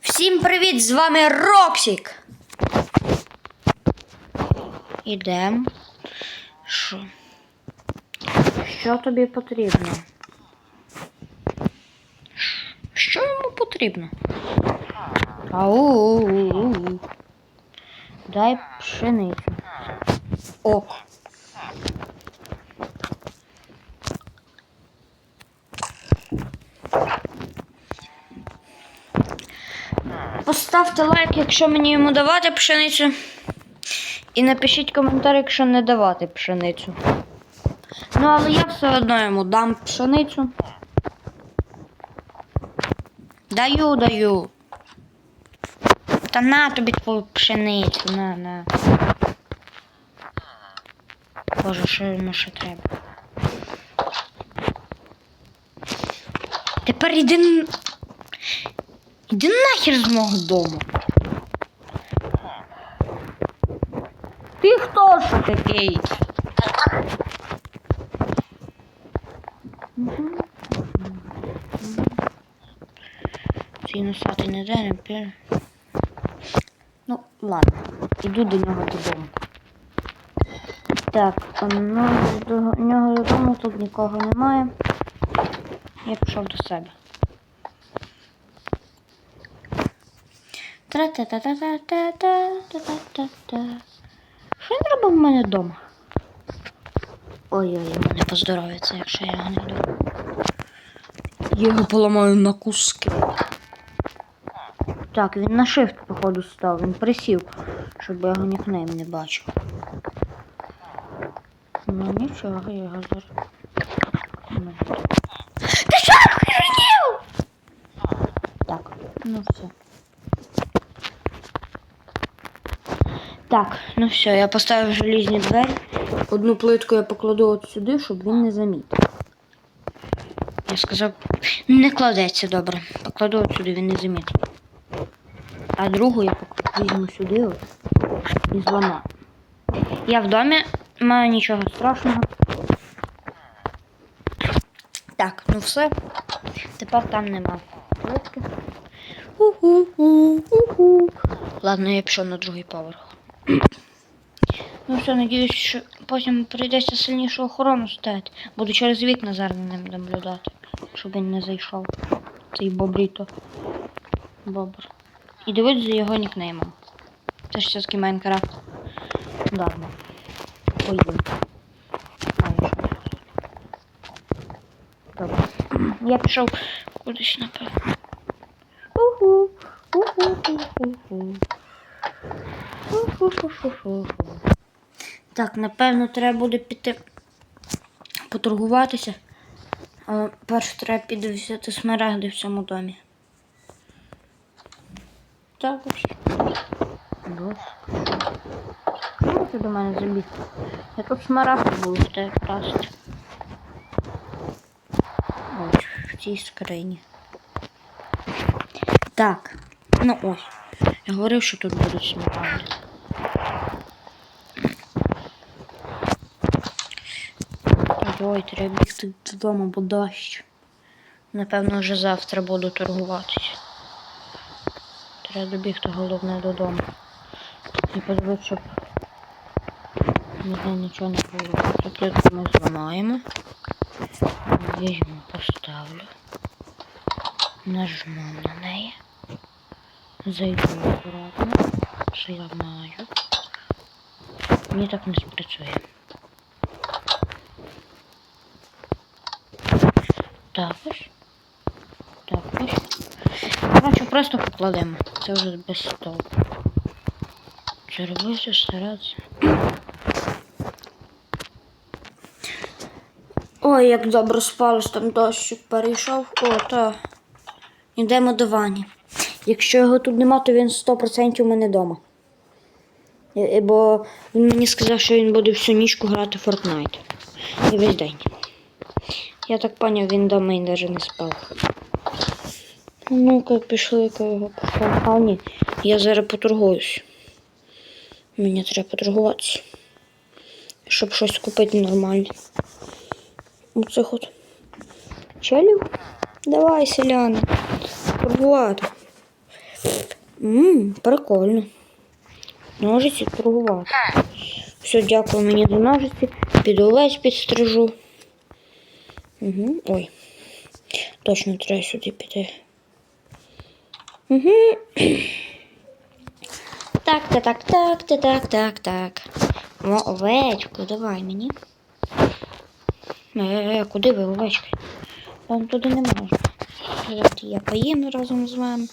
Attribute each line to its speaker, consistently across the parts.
Speaker 1: Всім привіт! З вами Роксік. Ідем. Що? Що тобі потрібно? Що йому потрібно? Ау. Дай пшеницю. Ок. Поставте лайк, якщо мені йому давати пшеницю. І напишіть коментар, якщо не давати пшеницю. Ну, але я все одно йому дам пшеницю. Даю, даю. Та на тобі твою пшеницю, на, на. Боже, що йому ще треба? Тепер іди. Іди нахер з мого дому. Ти хто ж такий? Цей носатий не де, не. Ну, ладно, іду до нього додому. Так, ну, до нього додому тут нікого немає. Я пішов до себе. Що він робив в мене вдома? Ой-ой, йому не поздоровиться, якщо я його не вдома. Я його поламаю на куски. Так, він на shift, походу, став. Він присів, щоб я його нікнейм не бачив. Ну нічого, я його зараз. Ти що охренів? Так, ну все. Так, ну все, я поставив желізні двері. Одну плитку я покладу от сюди, щоб він не замітив. Я сказав, не кладеться добре. Покладу от сюди, він не замітив. А другу я візьму сюди от і зламаю. Я в домі, маю нічого страшного. Так, ну все. Тепер там нема плитки. Ладно, я пішов на другий поверх. Ну все, надіюсь, що потім прийдеться сильнішу охорону ставити. Буду через вікна зараз за ним наблюдати, щоб він не зайшов. Цей бобріто. Бобр. І дивись за його нікнеймом. Це ж все-таки Майнкрафт. Ладно. Поїдемо. Добре. Я пішов кудись напевно. Уху. Уху-ху-ху-ху. Так, напевно, треба буде піти поторгуватися. Але перше треба піде взяти смарагди в цьому домі. Так ось. Чому ти до мене забіг? Я тут смарагди буду в тебе красти. Ось, в цій скрині. Так, ну ось. Я говорив, що тут будуть смарагди. Ой, треба бігти додому, бо дощ. Напевно, вже завтра буду торгуватися. Треба добігти головне додому. І подивитися, щоб ніде нічого не було. Плитку ми зламаємо. Візьму, поставлю. Нажму на неї. Зайду акуратно. Зламаю. Мені так не спрацює. Так ось. Так. Коротше, просто покладемо. Це вже без столу. Зробився старатися. Ой, як добре спалось, там дощик перейшов. О, та. Йдемо до Вані. Якщо його тут нема, то він 100% у мене вдома. Бо він мені сказав, що він буде всю нічку грати в Fortnite. І весь день. Я так поняв, він дома і навіть не спав. Ну-ка, пішли, його. А ні, я зараз поторгуюсь. Мені треба поторгуватися. Щоб щось купити нормальне. Оцих от челів. Давай, селяни. Торгувати. Ммм, прикольно. Ножиці торгувати. Все, дякую мені за ножиці. Піду овець підстрижу. Угу. Ой. Точно треба сюди піти. Угу. Так, так, так, так, так, так, так, так. О, овечку, давай мені. Е, е, куди ви, овечки? Вам туди не можна. Я поїм разом з вами.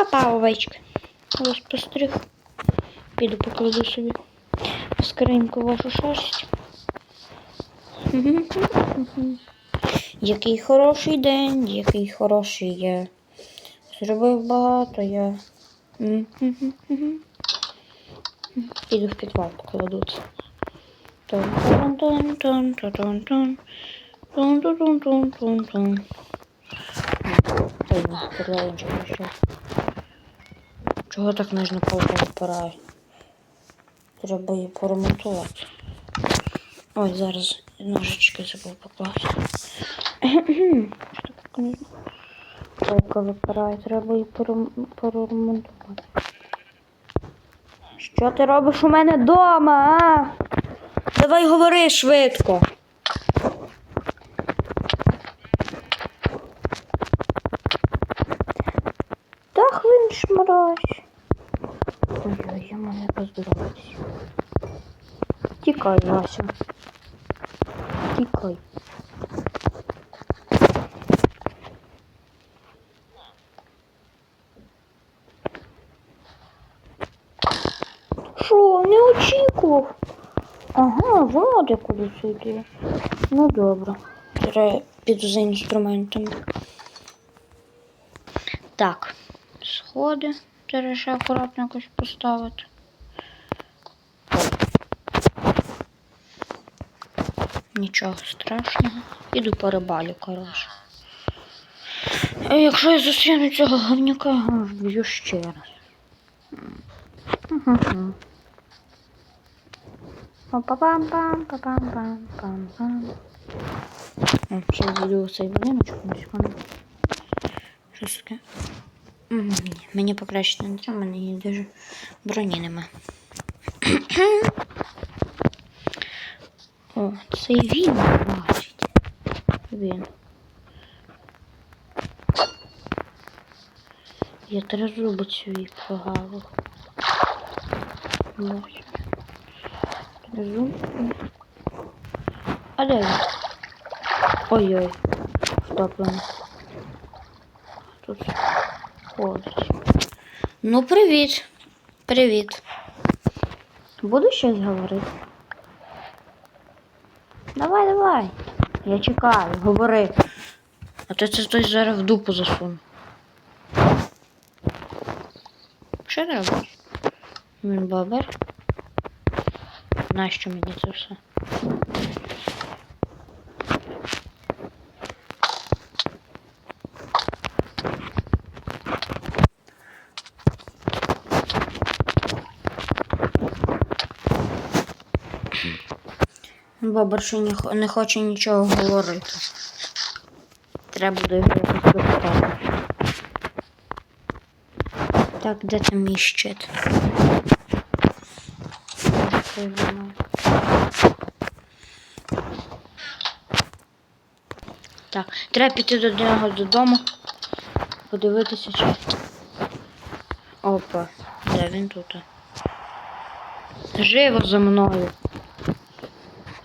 Speaker 1: Папа, овечки. Ось постриг. Піду покладу собі в скриньку вашу шерсть. Який хороший день, який хороший я. Зробив багато я. Піду в підвал покладу. Тон-тон-тон-тон-тон-тон. Тон-тон-тон-тон-тон. Підвал нічого ще. Чого так нежно палку впирає? Треба її поремонтувати. Ой, зараз ножички забув покласти. Так Палка випирає, треба її порем- поремонтувати. Що ти робиш у мене вдома, а? Давай говори швидко. Та хвин шмараш. Я мене поздороватися. Тікай, Вася. Тікай. Що, не очікував? Ага, води куди йти. Ну добре. Треба піду за інструментами. Так, сходи. Треба ще акуратно якось поставити. Нічого страшного. Іду по рибалю, коротше. А якщо я зустріну цього говняка, вб'ю ще раз. О, Ще зайду цей будиночок на секунду. Щось таке. Мені покращити не треба, мені навіть броні нема. О, це він бачить. Він. Я трезубу цю і прогавив. Ось. Трезуб. А де він? Ой-ой. Втоплений. Ходить. Ну, привіт. Привіт. Буду щось говорити? Давай, давай. Я чекаю, говори. А то це хтось зараз в дупу засуне. Що ти робиш? Він бабер. Нащо мені це все? Бабер ще не, не хоче нічого говорити. Треба до його якось. Так, де там мій щит? Так, треба піти до нього додому, подивитися, чи. Опа, де він тут? Живо за мною.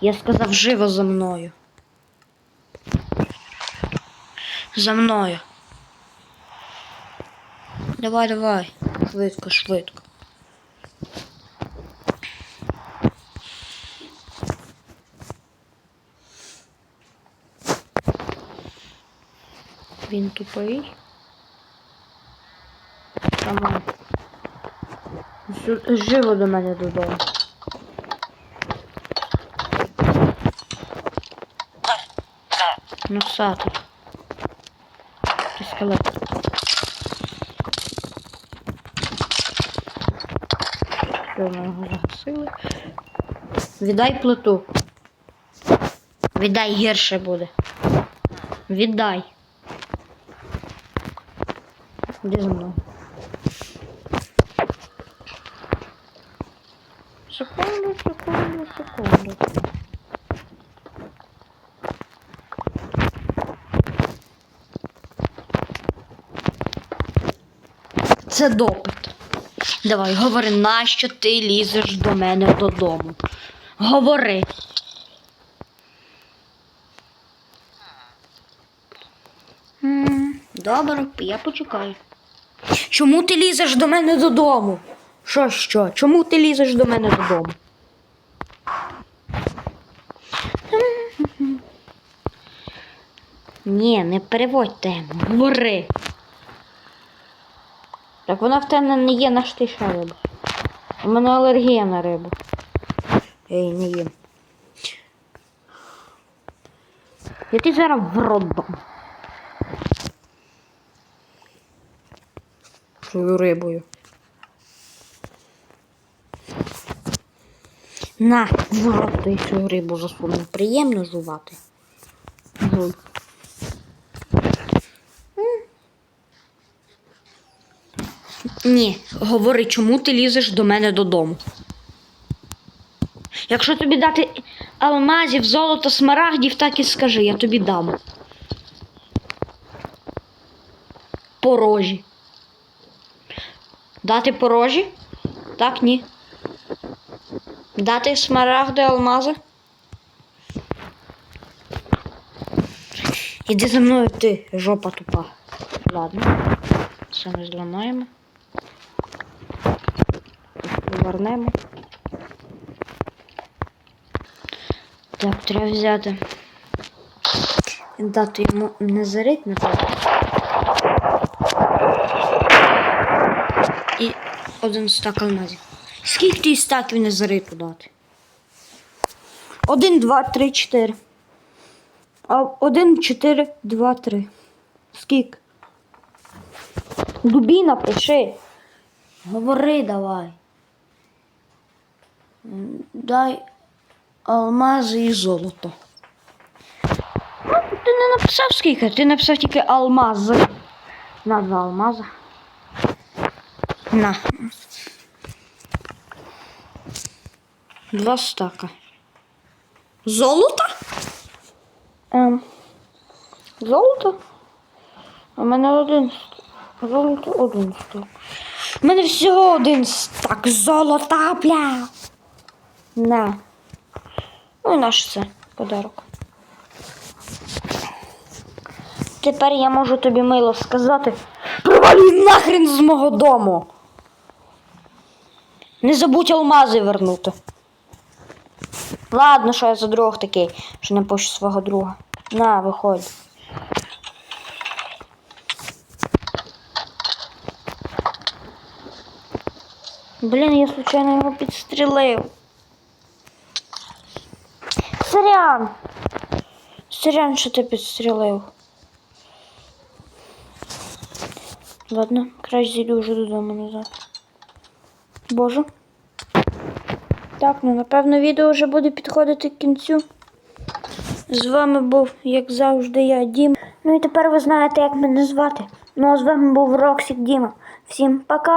Speaker 1: Я сказав живо за мною. За мною. Давай, давай. Швидко, швидко. Він тупий. Давай. Живо до мене додому. Носатий. Ти скелет. Що ми загасили? Віддай плиту. Віддай гірше буде. Віддай. Де мною. Секунду, секунду, секунду. Це допит. Давай, говори, нащо ти лізеш до мене додому? Говори. Добре, я почекаю. Чому ти лізеш до мене додому? Що, що? Чому ти лізеш до мене додому? Ні, не переводь тему. Говори. Так вона в тебе не є наштиша риба. У мене алергія на рибу. Я її не їм. Я ти зараз в рот дам. Свою рибою. На, в рот ти свою рибу засуну. Приємно жувати. Ні, говори, чому ти лізеш до мене додому? Якщо тобі дати алмазів, золото, смарагдів, так і скажи, я тобі дам. Порожі. Дати порожі? Так, ні. Дати смарагди, алмази? Іди за мною ти, жопа тупа. Ладно. Це ми зламаємо. Повернемо. Так, треба взяти. Дати йому не зарить, напевно. І один стак алмазів. Скільки ти стаків не зариту дати? Один, два, три, чотири. А один, чотири, два, три. Скільки? Дубі напиши. Говори давай. Дай алмази і золото. Ну, ти не написав скільки, ти написав тільки алмази. На два алмази. На. Два стака. Золото? Ем. Золото? У мене один. Золото один стак. У мене всього один стак золота, бля. На. Ну і наш це подарок. Тепер я можу тобі мило сказати. Провалюй нахрен з мого дому. Не забудь алмази вернути. Ладно, що я за друг такий, що не пущу свого друга. На, виходь. Блін, я случайно його підстрілив. Сорян. Сорян, що ти підстрілив. Ладно, краще зійду вже додому назад. Боже. Так, ну напевно відео вже буде підходити к кінцю. З вами був, як завжди, я Дім. Ну і тепер ви знаєте, як мене звати. Ну а з вами був Роксік Діма. Всім пока!